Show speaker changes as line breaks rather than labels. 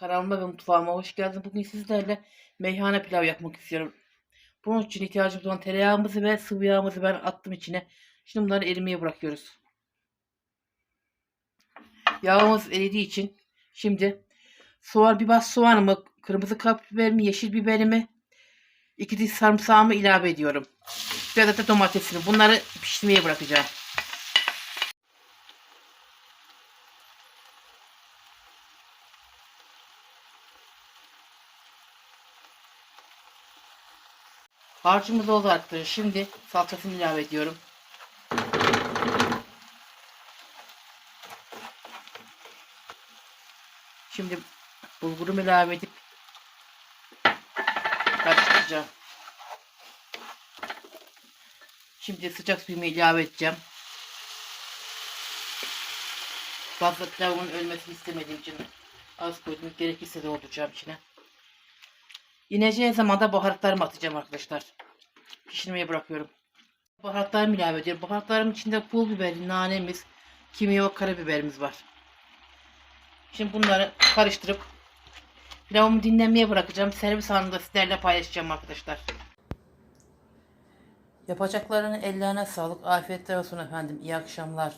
Kanalıma ve mutfağıma hoş geldiniz. Bugün sizlerle meyhane pilav yapmak istiyorum. Bunun için ihtiyacımız olan tereyağımızı ve sıvı yağımızı ben attım içine. Şimdi bunları erimeye bırakıyoruz. Yağımız eridiği için şimdi soğan bir bas soğanımı, kırmızı kapbiberimi, yeşil biberimi, iki diş sarımsağımı ilave ediyorum. Biraz da domatesimi. Bunları pişirmeye bırakacağım. Harcımız arkadaşlar. Şimdi salçasını ilave ediyorum. Şimdi bulgurumu ilave edip karıştıracağım. Şimdi sıcak suyumu ilave edeceğim. Fazla pilavımın ölmesini istemediğim için az koydum. Gerekirse dolduracağım içine. İneceği zaman da baharatlarımı atacağım arkadaşlar. Pişirmeye bırakıyorum. Baharatlarımı ilave ediyorum. Baharatlarımın içinde pul biberi, nanemiz, kimyon karabiberimiz var. Şimdi bunları karıştırıp pilavımı dinlenmeye bırakacağım. Servis anında sizlerle paylaşacağım arkadaşlar. Yapacaklarının ellerine sağlık. Afiyetler olsun efendim. İyi akşamlar.